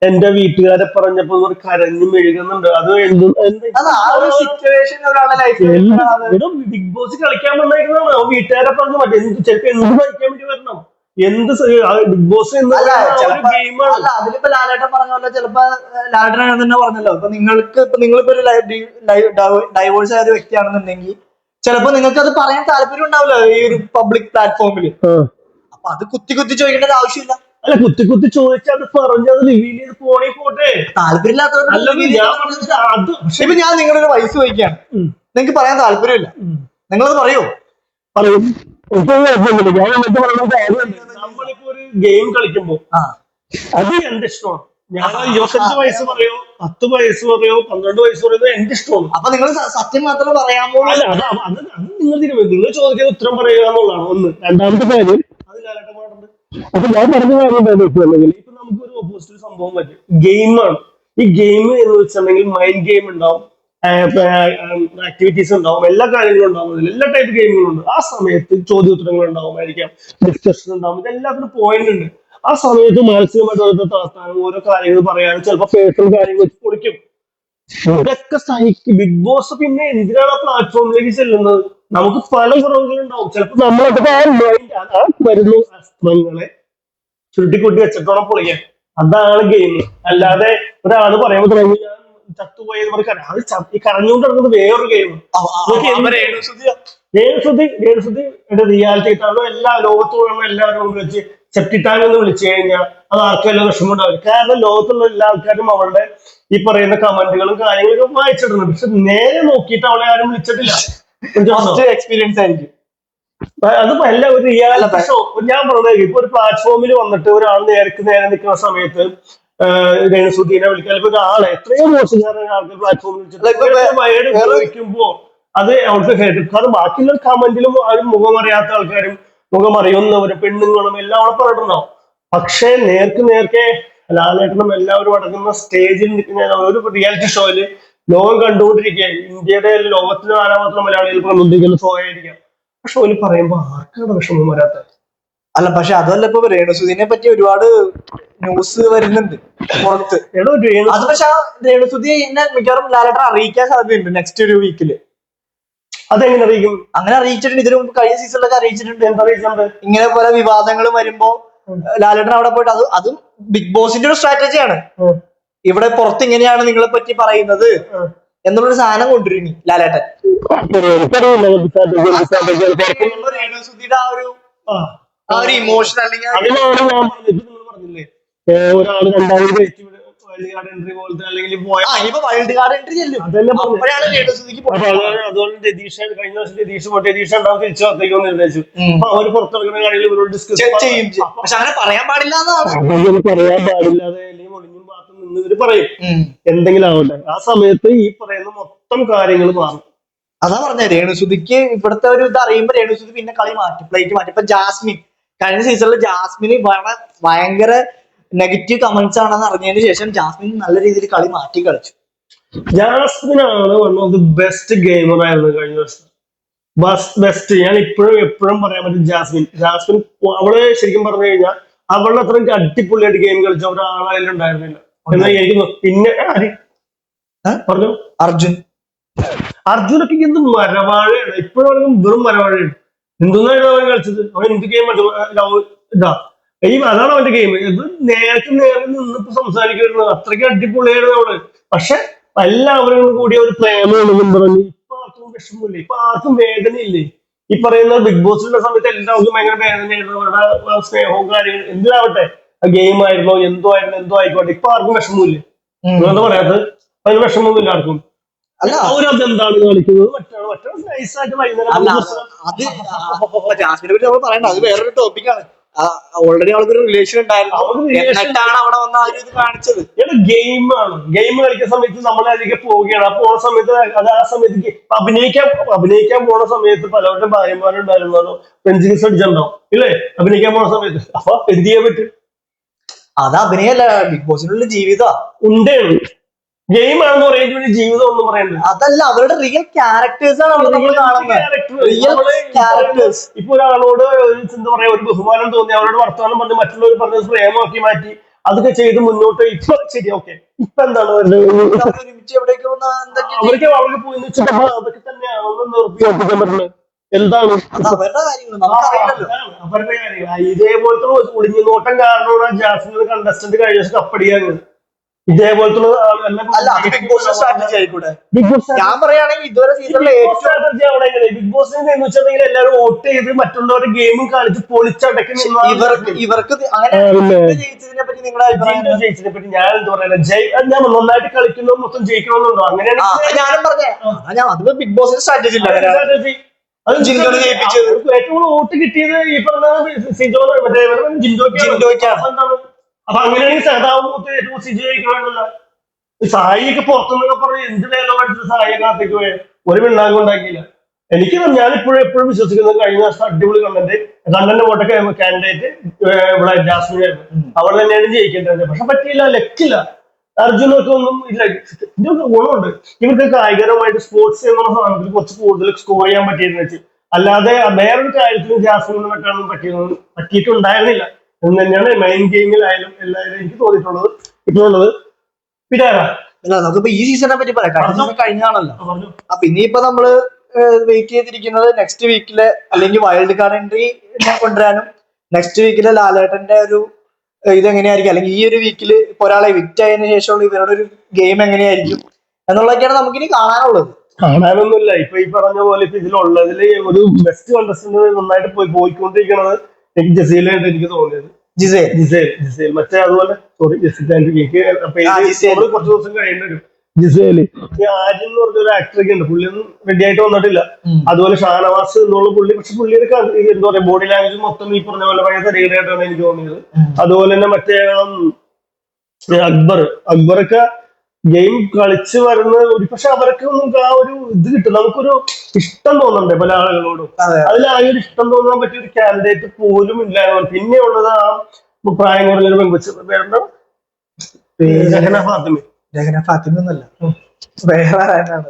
എന്റെ വീട്ടുകാരെ പറഞ്ഞപ്പോ ഒരു കരഞ്ഞു മെഴുകുന്നുണ്ട്. അത് എന്തും ബിഗ് ബോസ് കളിക്കാൻ വന്നേക്കുന്നതാണ്. വീട്ടുകാരെ പറഞ്ഞു മറ്റേ ചിലപ്പോ എന്ത് സഹിക്കാൻ വേണ്ടി വരണം? എന്ത് ബിഗ് ബോസ് എന്ന് ചിലപ്പോ അതിലിപ്പോ ലാലേട്ടൻ പറഞ്ഞ പോലെ ചിലപ്പോ ലാലേട്ടൻ തന്നെ പറഞ്ഞല്ലോ. ഇപ്പൊ നിങ്ങൾക്ക് ഇപ്പൊ നിങ്ങളിപ്പോ ഒരു ഡൈവോഴ്സ് ആയ ഒരു വ്യക്തിയാണെന്നുണ്ടെങ്കിൽ ചിലപ്പോ നിങ്ങൾക്ക് അത് പറയാൻ താല്പര്യം ഉണ്ടാവില്ല ഈ ഒരു പബ്ലിക് പ്ലാറ്റ്ഫോമിൽ അപ്പൊ അത് കുത്തി കുത്തി ചോദിക്കേണ്ട ആവശ്യമില്ല. അല്ല കുത്തി കുത്തി ചോദിച്ചാൽ അത് പറഞ്ഞ് അത് റിവീൽ ചെയ്ത് പോണേ പോട്ടെ. താല്പര്യമില്ലാത്ത അല്ലെന്ന് ഞാൻ പറഞ്ഞത് അത് പക്ഷെ ഇപ്പൊ ഞാൻ നിങ്ങളൊരു ഒരു വയസ്സ് ചോദിക്കുകയാണ് നിങ്ങക്ക് നിങ്ങൾക്ക് പറയാൻ താല്പര്യമില്ല. നിങ്ങളത് പറയൂ? പറയും. നമ്മളിപ്പോ ഒരു ഗെയിം കളിക്കുമ്പോ അത് എന്റെ ഇഷ്ടമാണ്. ഞാൻ ഇരുപത്തഞ്ച് വയസ്സ് പറയോ പത്ത് വയസ്സ് പറയോ പന്ത്രണ്ട് വയസ്സ് പറയുന്നത് എന്റെ ഇഷ്ടമാണ്. അപ്പൊ നിങ്ങൾ സത്യം മാത്രമേ പറയാമോ അല്ല അത് നിങ്ങൾ നിങ്ങൾ ചോദിക്കുന്ന ഉത്തരം പറയുക എന്നുള്ളതാണ് ഒന്ന്. രണ്ടാമത്തെ കാര്യം അത് ലാലേട്ടൻ പാടുണ്ട് അപ്പൊ ഞാൻ പറഞ്ഞ കാര്യം ഇപ്പൊ നമുക്ക് ഒരു ഓപ്പോസിറ്റ് സംഭവം പറ്റും ഗെയിമാണ് ഈ ഗെയിം എന്ന് വെച്ചിട്ടുണ്ടെങ്കിൽ മൈൻഡ് ഗെയിം ഉണ്ടാവും. ആക്ടിവിറ്റീസ് ഉണ്ടാവും. എല്ലാ കാര്യങ്ങളും ഉണ്ടാവും. എല്ലാ ടൈപ്പ് ഗെയിമുകളും ഉണ്ട്. ആ സമയത്ത് ചോദ്യോത്തരങ്ങൾ ഉണ്ടാവുമായിരിക്കാം ഡിസ്കഷൻ ഉണ്ടാവും ഇതെല്ലാത്തിനും പോയിന്റ് ഉണ്ട്. ആ സമയത്ത് മാനസികമായിട്ട് ഓരോ ഓരോ കാര്യങ്ങൾ പറയാനും ചിലപ്പോൾ പേഴ്സണൽ കാര്യങ്ങൾ വെച്ച് പൊളിക്കും. ഇതൊക്കെ സഹിക്കും. ബിഗ് ബോസ് പിന്നെ എന്തിനാണ് ആ പ്ലാറ്റ്ഫോമിലേക്ക് ചെല്ലുന്നത്? നമുക്ക് പല കുറവുകളുണ്ടാവും. ചിലപ്പോൾ നമ്മളൊക്കെ ആ മൈൻഡ് ആ വരുന്ന അസ്ത്രങ്ങളെ ചുരുട്ടിക്കൂട്ടി വെച്ചിട്ടോണം പൊളിക്കാൻ. അതാണ് ഗെയിം അല്ലാതെ ഒരാൾ പറയുമ്പോൾ തുടങ്ങി ഞാൻ ചത്തുപോയത് അത് ഈ കറഞ്ഞുകൊണ്ടിരുന്നത് നടക്കുന്നത് വേറൊരു ഗെയിം രേണുസുതി രേണുസുതി റിയാലിറ്റി ആയിട്ടാണ് എല്ലാ ലോകത്തോടുള്ള എല്ലാവരും വെച്ച് ചെപ്റ്റിട്ടാൻ എന്ന് വിളിച്ചു കഴിഞ്ഞാൽ അത് ആർക്കും എല്ലാം വിഷമം ഉണ്ടാവില്ല. കാരണം ലോകത്തുള്ള എല്ലാ ആൾക്കാരും അവളുടെ ഈ പറയുന്ന കമന്റുകളും കാര്യങ്ങളൊക്കെ വായിച്ചിട്ടുണ്ട് പക്ഷെ നേരെ നോക്കിയിട്ട് അവളെ ആരും വിളിച്ചിട്ടില്ല. എക്സ്പീരിയൻസ് ആയിരിക്കും. അത് എല്ലാ ഒരു റിയാലിറ്റി ഷോ ഞാൻ പറഞ്ഞത് ഇപ്പൊ ഒരു പ്ലാറ്റ്ഫോമിൽ വന്നിട്ട് ഒരാൾ നേരക്ക് നേരെ നിൽക്കുന്ന സമയത്ത് രേണുസുദ്ദീനെ വിളിക്കാൻ. ഇപ്പൊ ആളെ എത്രയോ മോശക്കാരായ ആൾക്ക് പ്ലാറ്റ്ഫോമിൽ അല്ല, ഇപ്പൊ വേ- വയഡ് വേറെ- ഉപയോഗിക്കുമ്പോ അത് അവൾക്ക് കാരണം ബാക്കിയുള്ള കമന്റിലും ആരും മുഖം അറിയാത്ത ആൾക്കാരും മുഖം അറിയുന്നവരും പെണ്ണുങ്ങളും എല്ലാം അവിടെ പറഞ്ഞിട്ടുണ്ടാവും പക്ഷേ നേർക്ക് നേർക്കെ ലാലേട്ടനും എല്ലാവരും അടങ്ങുന്ന സ്റ്റേജിൽ നിൽക്കുന്ന ഒരു റിയാലിറ്റി ഷോയിൽ ലോകം കണ്ടുകൊണ്ടിരിക്കുക. ഇന്ത്യയുടെ ലോകത്തിന് ആരാമാത്രം മലയാളികൾ പ്രബന്ധിക്കുന്ന ഷോ ആയിരിക്കാം പക്ഷെ ഓൽ പറയുമ്പോ ആർക്കാണ് വിഷമം വരാത്തത്? അല്ല പക്ഷെ അതല്ല ഇപ്പൊ രേണുസുദിനെ പറ്റി ഒരുപാട് ന്യൂസ് വരുന്നുണ്ട് പുറത്ത്. അത് പക്ഷെ ആ രേണുസുദി എന്നെ മിക്കവാറും ലാലേട്ടൻ അറിയിക്കാൻ സാധ്യതയുണ്ട് നെക്സ്റ്റ് ഒരു വീക്കിൽ അതെങ്ങനെ അറിയിക്കും? അങ്ങനെ അറിയിച്ചിട്ടുണ്ട്. ഇതിനു മുമ്പ് കഴിഞ്ഞ സീസണിലൊക്കെ അറിയിച്ചിട്ടുണ്ട്. എന്താ അറിയിച്ചത് ഇങ്ങനെ പോലെ വിവാദങ്ങൾ വരുമ്പോ ലാലേട്ടൻ അവിടെ പോയിട്ട് അത് അതും ബിഗ് ബോസിന്റെ ഒരു സ്ട്രാറ്റജിയാണ് ഇവിടെ പുറത്ത് ഇങ്ങനെയാണ് നിങ്ങളെ പറ്റി പറയുന്നത് എന്നുള്ളൊരു സാധനം കൊണ്ടുവരുന്നു ലാലേട്ടൻ ആ ഒരു ആ ഒരു ഇമോഷൻ അല്ലെങ്കിൽ ആ ഒരു- അതിനാണ് ഞാൻ പറഞ്ഞത് നിങ്ങൾ പറഞ്ഞില്ലേ? രണ്ടാമത് വെച്ച് എൻട്രി പോലത്തെ അല്ലെങ്കിൽ പോയ ഇനിയിപ്പോ കാർഡ് എൻട്രി ചെല്ലും. അതല്ലേ പറഞ്ഞത്. അപ്പോഴാണ് രേണുസുതിക്ക് അപ്പൊ അതുപോലെ അതുകൊണ്ട് രതീഷ് കഴിഞ്ഞ വർഷം രതീഷ് പോട്ടെ രതീഷ് ഉണ്ടാവും തിരിച്ചു വന്നേക്കും നിർദ്ദേശിച്ചു. ഉം. അപ്പൊ അവർ പുറത്തിറങ്ങുന്ന കാര്യങ്ങൾ ഇവരോട് ഡിസ്കസ് ചെക്ക് ചെയ്യും. പക്ഷെ അങ്ങനെ പറയാൻ പാടില്ല എന്നാണ്. അതൊന്നും പറയാൻ പാടില്ലാതെ അല്ലെങ്കിൽ ഒളിഞ്ഞും പാത്തും നിന്ന് ഇവർ പറയും. എന്തെങ്കിലും ആവട്ടെ. ആ സമയത്ത് ഈ പറയുന്ന മൊത്തം കാര്യങ്ങൾ മാറും. അതാ പറഞ്ഞ രേണുസുതിക്ക് ഇവിടുത്തെ ഒരു ഇത് അറിയുമ്പോ രേണുസുതി പിന്നെ കളി മാറ്റി. പ്ലേറ്റ് മാറ്റി. ഇപ്പൊ ജാസ്മിൻ. കഴിഞ്ഞ സീസണിൽ ജാസ്മിന് വളരെ ഭയങ്കര നെഗറ്റീവ് കമന്റ്സ് ആണെന്ന് അറിഞ്ഞതിന് ശേഷം ജാസ്മിൻ നല്ല രീതിയിൽ കളി മാറ്റി കളിച്ചു. ജാസ്മിൻ ആണ് one of the best gamer ആയിരുന്നു കഴിഞ്ഞ വർഷം ബസ് ബെസ്റ്റ് ഞാൻ ഇപ്പോഴും എപ്പോഴും പറയാൻ പറ്റും ജാസ്മിൻ. ജാസ്മിൻ അവൾ ശരിക്കും പറഞ്ഞു കഴിഞ്ഞാൽ അവളുടെ അത്രയും അടിപൊളിയായിട്ട് ഗെയിം കളിച്ച ഒരാളായാലും ഉണ്ടായിരുന്നില്ല. എന്നാൽ എനിക്ക് പിന്നെ പറഞ്ഞു. അർജുൻ. അർജുനൊക്കെ എന്ത് മരവാഴയാണ്? ഇപ്പോഴും വെറും മരവാഴയാണ്. എന്തൊന്നാണ് അവൻ കളിച്ചത്? അവൻ എന്ത് ഗെയിം കളിച്ചു? ഇതാ ഈ അതാണ് അവന്റെ ഗെയിം ഇത് നേരത്തെ നേരെ നിന്നിപ്പോ സംസാരിക്കുന്നത് അത്രയ്ക്ക് അടിപൊളിയായിരുന്നു അവൾ. പക്ഷെ എല്ലാവരും കൂടി ഒരു പ്രേമമാണെന്നും പറഞ്ഞു ഇപ്പൊ ആർക്കും വിഷമമില്ല. ഇപ്പൊ ആർക്കും വേദനയില്ലേ? ഈ പറയുന്ന ബിഗ് ബോസിന്റെ സമയത്ത് എല്ലാവർക്കും ഭയങ്കര വേദനയായിരുന്നു. അവരുടെ സ്നേഹവും കാര്യങ്ങളും എന്തിനാവട്ടെ ആ ഗെയിം ആയിരുന്നോ? എന്തോ ആയിരുന്നു? എന്തോ ആയിക്കോട്ടെ. ഇപ്പൊ ആർക്കും വിഷമമില്ല. എന്താ പറയാത്തത് അതിന് വിഷമമൊന്നുമില്ല ആർക്കും. അല്ല. അവരത് എന്താണ് കളിക്കുന്നത് മറ്റാണ് മറ്റാണ് നൈസായിട്ട് വൈകുന്നേരം അല്ല അത് ജാസ്മിനെ പറ്റി നമ്മൾ പറയണ്ട. അത് വേറൊരു ടോപ്പിക്കാണ് ഓൾറെഡി അവൾക്കൊരു റിലേഷൻ ഉണ്ടായിരുന്നു. എന്നിട്ടാണ് അവിടെ വന്ന ആ ഒരു ഇത് കാണിച്ചത് ഗെയിമാണ് ഗെയിം കളിക്കുന്ന സമയത്ത് നമ്മൾ അതിലേക്ക് പോവുകയാണ്. ആ പോണ സമയത്ത് അത് ആ സമയത്ത് അഭിനയിക്കാൻ അഭിനയിക്കാൻ പോണ സമയത്ത് പലവരുടെ ഭാര്യമാരുണ്ടായിരുന്നോ പെൻസിൽസ് അടിച്ചിട്ടുണ്ടാവും ഇല്ലേ? അഭിനയിക്കാൻ പോണ സമയത്ത്. അപ്പൊ എന്ത് ചെയ്യാൻ പറ്റും? അത് അഭിനയല്ല ബിഗ് ബോസിനുള്ള ജീവിതം ഉണ്ടേണ്. ഗെയിം ആണെന്ന് പിന്നെ ജീവിതം ഒന്നും പറയണ്ട. അതല്ല അവരുടെ റിയൽ ക്യാരക്ടേഴ്സ് ആണ് നമ്മൾ കാണുന്നത് റിയൽ ക്യാരക്ടേഴ്സ് ഇപ്പൊ ഒരാളോട് ഒരു എന്താ പറയാ ഒരു ബഹുമാനം തോന്നി അവരോട് വർത്തമാനം പറഞ്ഞ് മറ്റുള്ളവർ പറഞ്ഞ പ്രേമമാക്കി മാറ്റി അതൊക്കെ ചെയ്ത് മുന്നോട്ട് ഇപ്പൊ ശരി ഓക്കെ ഇപ്പൊ എന്താണ് അവർക്ക് അവർക്ക് പോയി അതൊക്കെ തന്നെയാണെന്ന് ഉറപ്പിക്കാൻ പറ്റുന്നത്? എന്താണ്? അവരുടെ കാര്യം. ഇതേപോലത്തെ ഒളിഞ്ഞു നോട്ടം കാരണമാണ് ജാസ്മിൻ കണ്ടസ്റ്റന്റ് കഴിഞ്ഞ കപ്പടിയാണ് ഇതേപോലത്തെ അല്ല അത് ബിഗ് ബോസ് സ്ട്രാറ്റജി ആയിക്കൂടെ ബിഗ് ബോസ് ഞാൻ പറയുകയാണെങ്കിൽ ഇതുവരെ സീസണിലെ സ്ട്രാറ്റജി ആവണെങ്കിൽ ബിഗ് ബോസിന് എന്ന് വെച്ചിട്ടുണ്ടെങ്കിൽ എല്ലാവരും വോട്ട് ചെയ്ത് മറ്റുള്ളവരുടെ ഗെയിമും കളിച്ച് പൊളിച്ചടക്കി ഇവർക്ക് ഇവർക്ക് അങ്ങനെ ജയിച്ചതിനെ പറ്റി നിങ്ങളുടെ അഭിപ്രായം ജയിച്ചതിനെ പറ്റി ഞാൻ എന്താ പറയുക ജയ് ഞാൻ നന്നായിട്ട് കളിക്കുന്നു മൊത്തം ജയിക്കണമെന്നുണ്ടോ അങ്ങനെയാണ് ഞാനും പറഞ്ഞേ ഞാൻ അത് ബിഗ് ബോസിന്റെ സ്ട്രാറ്റജി ഇല്ല സ്ട്രാറ്റജി ജിൻഡോനെ ജയിപ്പിച്ചത്. ഏറ്റവും കൂടുതൽ വോട്ട് കിട്ടിയത് ഈ പറഞ്ഞ സിജോ. ജിൻഡോയ്ക്കാണ്. എന്താണ്? അപ്പൊ അങ്ങനെയാണെങ്കിൽ സഹതാവും മൊത്തം ഏറ്റവും കൂടുതൽ സിജോ ജയിക്കണമെന്നില്ല സായിയൊക്കെ പുറത്തുനിന്നൊക്കെ പറഞ്ഞ് എന്ത് ഡയലോഗ് അടിച്ച് സായി കാത്തേക്ക് പോയത് ഒരു പിണ്ണാക്കും ഉണ്ടാക്കിയില്ല. എനിക്ക് ഞാൻ ഇപ്പോഴും എപ്പോഴും വിശ്വസിക്കുന്നത് കഴിഞ്ഞ വർഷം അടിപൊളി കണ്ടന്റ് കണ്ടന്റ് വോട്ടൊക്കെ കാൻഡിഡേറ്റ് ഇവിടെ ജാസ്മിൻ ആയിരുന്നു. അവൾ തന്നെയാണ് ജയിക്കേണ്ടത്. പക്ഷെ പറ്റിയില്ല ലക്കില്ല. അർജുനൊക്കെ ഒന്നും ഇല്ല. ഇതിനൊക്കെ ഗുണമുണ്ട്. ഇവർക്ക് കായികപരമായിട്ട് സ്പോർട്സ് എന്നുള്ള സാധനത്തിൽ കുറച്ച് കൂടുതൽ സ്കോർ ചെയ്യാൻ പറ്റിയെന്ന് വെച്ച്. അല്ലാതെ വേറൊരു കാര്യത്തിലും ജാസ്മിനെ വെക്കാനൊന്നും പറ്റിയിട്ടുണ്ടായിരുന്നില്ല. എന്ന് തന്നെയാണ് മെയിൻ ഗെയിമിലായാലും എല്ലാവരും എനിക്ക് തോന്നിയിട്ടുള്ളത് ഇപ്പോഴുള്ളത് പിന്നെ നമുക്കിപ്പോ ഈ സീസണെ പറ്റി പറയാം. കഴിഞ്ഞാണല്ലോ. അപ്പൊ ഇനിയിപ്പോ നമ്മൾ വെയിറ്റ് ചെയ്തിരിക്കുന്നത് നെക്സ്റ്റ് വീക്കിലെ അല്ലെങ്കിൽ വൈൽഡ് കാർഡ് എൻട്രി കൊണ്ടുവരാനും നെക്സ്റ്റ് വീക്കിലെ ലാലേട്ടന്റെ ഒരു ഇതെങ്ങനെയായിരിക്കും? അല്ലെങ്കിൽ ഈ ഒരു വീക്കിൽ ഇപ്പൊ ഒരാളെ വിറ്റ് ആയതിനു ശേഷമുള്ള ഇവരുടെ ഒരു ഗെയിം എങ്ങനെയായിരിക്കും? എന്നുള്ളതൊക്കെയാണ് നമുക്കിനി കാണാനുള്ളത്. കാണാനൊന്നുമില്ല. ഇപ്പൊ ഈ പറഞ്ഞ പോലെ ഇപ്പൊ ഇതിലുള്ളതിൽ ഒരു ബെസ്റ്റ് കണ്ടസ്റ്റന്റ് നന്നായിട്ട് പോയി പോയിക്കൊണ്ടിരിക്കുന്നത് എനിക്ക് ജസീലായിട്ട് എനിക്ക് തോന്നിയത്. ജിസേ ജിസേൽ ജിസേൽ. മറ്റേ അതുപോലെ സോറി ജസീൽ ആ, കുറച്ച് ദിവസം കഴിയേണ്ടി ജിസേൽ ഈ ആര്യൻ എന്ന് പറഞ്ഞ ഒരു ആക്ടറൊക്കെ ഉണ്ട്. പുള്ളി ഒന്നും റെഡി ആയിട്ട് വന്നിട്ടില്ല. അതുപോലെ ഷാനവാസ് എന്നുള്ള പുള്ളി പക്ഷെ പുള്ളിയുടെ എന്താ പറയാ ബോഡി ലാംഗ്വേജ് മൊത്തം ഈ പറഞ്ഞ പോലെ ഭയങ്കര ശരീരമായിട്ടാണ് എനിക്ക് തോന്നിയത്. അതുപോലെ തന്നെ മറ്റേ അക്ബർ. അക്ബറൊക്കെ ഗെയിം കളിച്ച് വരുന്ന ഒരു പക്ഷെ അവർക്ക് നമുക്ക് ആ ഒരു ഇത് കിട്ടും. നമുക്കൊരു ഇഷ്ടം തോന്നണ്ടേ പല ആളുകളോടും. അതെ അതിൽ ആ ഒരു ഇഷ്ടം തോന്നാൻ പറ്റിയ ഒരു കാൻഡിഡേറ്റ് പോലും ഇല്ല പിന്നെ ഉള്ളത് ആ പ്രായം കുറഞ്ഞൊരു പെൺകുച്ച പേരെന്താ ജഹന ഫാത്തിമ. രഹന ഫാത്തിമ എന്നല്ല. വേറെ ആരാണ്?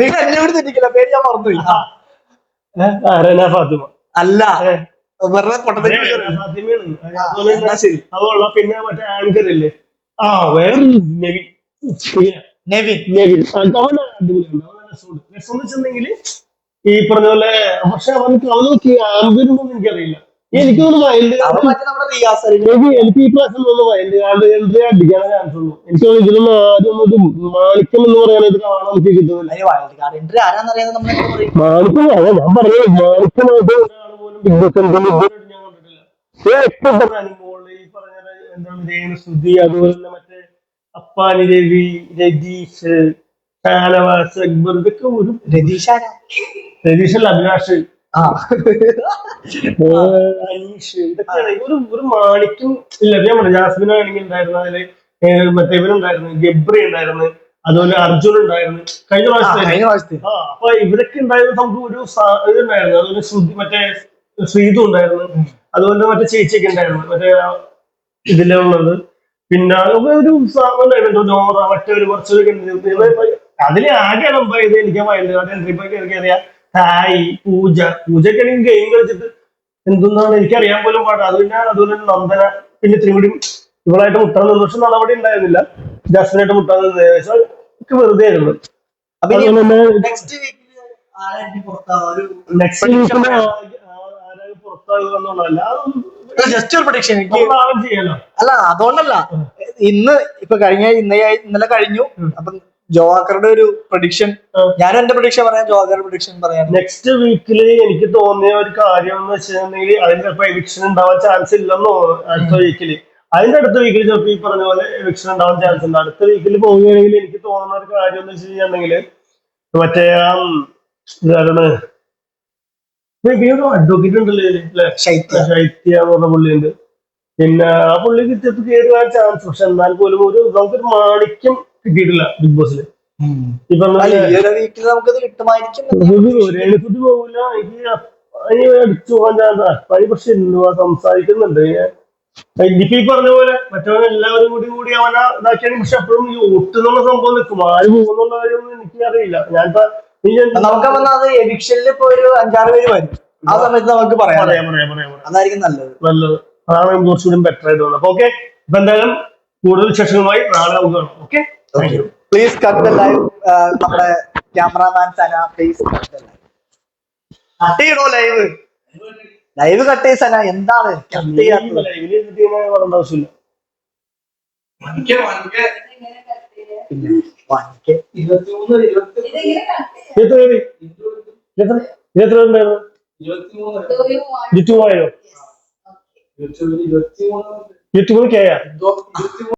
നിങ്ങൾ എന്നോട് തെറ്റിക്കില്ല. പേര് ഞാൻ മറന്നുപോയി. റന ഫാത്തിമ. അല്ല. വെറുതെ പൊട്ടത്തിൽ ഫാത്തിമയാണ്. അതുപോലെ പിന്നെ മറ്റേ ആങ്കർ ഇല്ലേ? ആ വേറെ നെവിൻ നെവിൻ നെവിൻ അവൻ അടിപൊളിയുണ്ട് അവൻ രസമുണ്ട് രസം എന്ന് വെച്ചിട്ടുണ്ടെങ്കിൽ ഈ പറഞ്ഞ പോലെ പക്ഷെ അവനക്ക് അവനൊക്കെ ആന്തരമൊന്നും എനിക്കറിയില്ല. എനിക്ക് തോന്നുന്നു വയലിൽ. എനിക്ക് ഈ പ്രാവശ്യം തോന്നുന്നു വയലിൽ എൻട്രി അടിക്കാൻ ചാൻസ് ഉള്ളൂ. എനിക്ക് തോന്നുന്നു ഇതിലൊന്നും ആദ്യം ഒരു മാണിക്യം എന്ന് പറയാനായിട്ട് കാണാൻ നമുക്ക് കിട്ടുന്നില്ല. മാണിക്യം ഞാൻ പറഞ്ഞു മാണിക്യമായിട്ട് പോലും ബിഗ് ബോസ് സുധി അതുപോലെ തന്നെ മറ്റേ അപ്പാനി രവി രതീഷ് ഷാനവാസ് അക്ബർ ഇതൊക്കെ ഒരു രതീഷ് രതീഷല്ല അഭിലാഷ്. അനീഷ് ഇതൊക്കെയാണ് ഒരു ഒരു ഞാൻ പറഞ്ഞു ജാസ്മിൻ ആണെങ്കിൽ ഉണ്ടായിരുന്നു അതിൽ മറ്റേ ഇവനുണ്ടായിരുന്നു ഗബ്രി ഉണ്ടായിരുന്നു അതുപോലെ അർജുൻ ഉണ്ടായിരുന്നു കഴിഞ്ഞ പ്രാവശ്യത്തെ. ആ അപ്പൊ ഇവരൊക്കെ ഉണ്ടായിരുന്നു നമുക്ക് ഒരു ഇതുണ്ടായിരുന്നു അതുപോലെ ശ്രുതി മറ്റേ ശ്രീതു ഉണ്ടായിരുന്നു. അതുപോലെ മറ്റേ ചേച്ചിയൊക്കെ ഉണ്ടായിരുന്നു. മറ്റേ ഇതിലുള്ളത്. പിന്നെ ഒരു സാധനം നോറ മറ്റേ ഒരു കുറച്ചൊക്കെ അതിൽ ആകെ അലമ്പായത് എനിക്ക് കാർഡ് എൻട്രി പോയി കയറി കയറിയ ഹായ് പൂജ. പൂജയൊക്കെ എനിക്ക് ഗെയിം കളിച്ചിട്ട് എന്തെന്നാണ് എനിക്കറിയാൻ പോലും പാടില്ല അത് പിന്നെ അതുപോലെ തന്നെ നന്ദന പിന്നെ ഇത്തിരി കൂടി ഇവളായിട്ട് മുട്ടാൻ നിന്നു പക്ഷെ നടപടി ഉണ്ടായിരുന്നില്ല. ജസ്റ്റിനായിട്ട് മുട്ടാൻ നിന്ന് ഒക്കെ വെറുതെ ആയിരുന്നു. അപ്പൊ നെക്സ്റ്റ് വീക്കിൽ ആരായിരിക്കും പുറത്താവുക ഒരു നെക്സ്റ്റ് വീക്കിൽ ആരാണ് പുറത്താകുക എന്നുള്ളതല്ല. അതൊന്നും ജസ്റ്റ് ഒരു പ്രഡിക്ഷൻ എനിക്ക് അല്ല അതുകൊണ്ടല്ല. ഇന്ന് ഇപ്പൊ കഴിഞ്ഞ ഇന്ന ഇന്നലെ കഴിഞ്ഞു. അപ്പം ജോവാക്കറുടെ ഒരു പ്രഡിക്ഷൻ ഞാൻ എന്റെ പ്രഡിക്ഷൻ പറയാം ജോവാക്കറുടെ പ്രഡിക്ഷൻ പറയാം. നെക്സ്റ്റ് വീക്കിൽ എനിക്ക് തോന്നിയ ഒരു കാര്യം എന്ന് വെച്ചിട്ടുണ്ടെങ്കിൽ അതിന് ചിലപ്പോ എവിക്ഷൻ ഉണ്ടാവാൻ ചാൻസ് ഇല്ലെന്നോ അടുത്ത വീക്കിൽ അതിന്റെ അടുത്ത വീക്കിൽ ചിലപ്പോൾ ഈ പറഞ്ഞ പോലെ എവിക്ഷൻ ഉണ്ടാവാൻ ചാൻസ് ഉണ്ട്. അടുത്ത വീക്കിൽ പോവുകയാണെങ്കിൽ എനിക്ക് തോന്നുന്ന ഒരു കാര്യം എന്ന് വെച്ചിട്ടുണ്ടെങ്കിൽ മറ്റേ ആ ഇതാണ് അഡ്വക്കേറ്റ് ഉണ്ടല്ലോ ഇതിൽ, ല്ലേ? ശൈത്യ. ശൈത്യ എന്ന് പറഞ്ഞ പുള്ളിയുണ്ട്. പിന്നെ ആ പുള്ളി കിട്ടിയത് കയറി ചാൻസ് പക്ഷെ എന്നാൽ പോലും ഒരു നമുക്കൊരു മാണിക്യം കിട്ടിയിട്ടില്ല ബിഗ് ബോസിൽ ഇപ്പൊ പോകില്ല എനിക്ക് അതിന് അടിച്ചു പോകാൻ ചാൻസ് അപ്പായി പക്ഷെ എന്തുവാ സംസാരിക്കുന്നുണ്ട്? ഡിപി ഈ പറഞ്ഞ പോലെ മറ്റവൻ എല്ലാവരും കൂടി കൂടി അവനെ ഇതാക്കിയാണ് പക്ഷെ അപ്പോഴും ഈ ഒട്ടുന്നുള്ള സംഭവം നിൽക്കും. ആര് പോകുന്നുള്ള കാര്യമൊന്നും എനിക്ക് അറിയില്ല ഞാനിപ്പോ നീ ഞാൻ- നമുക്ക് അത് എവിക്ഷനിൽ ഇപ്പൊ ഒരു അഞ്ചാറ് പേര് വരും. ആ സമയത്ത് നമുക്ക് പറയാം പറയാം പറയാം പറയാം അതായിരിക്കും നല്ലത്. നല്ലത്. അതാണ് കുറച്ചുകൂടി ബെറ്റർ ആയിട്ട് തോന്നുന്നത്. അപ്പൊ ഓക്കെ ഇപ്പൊ എന്തായാലും കൂടുതൽ വിശേഷങ്ങളുമായി നാളെ നമുക്ക് കാണാം. Okay please cut the live നമ്മുടെ cameraman Sana please cut the live cut ചെയ്യണോ ലൈവ് ലൈവ് കട്ട് ചെയ്യ സന എന്താണ്? കട്ട് ചെയ്യാത്തത്? ആവശ്യമില്ല. ഇരുപത്തിമൂന്ന് ഇരുപത്തി എത്ര പേര് എത്ര ഇത് എത്ര ഉണ്ടായിരുന്നു? ഇരുപത്തിമൂന്ന്. ഇരുപത്തിമൂന്ന്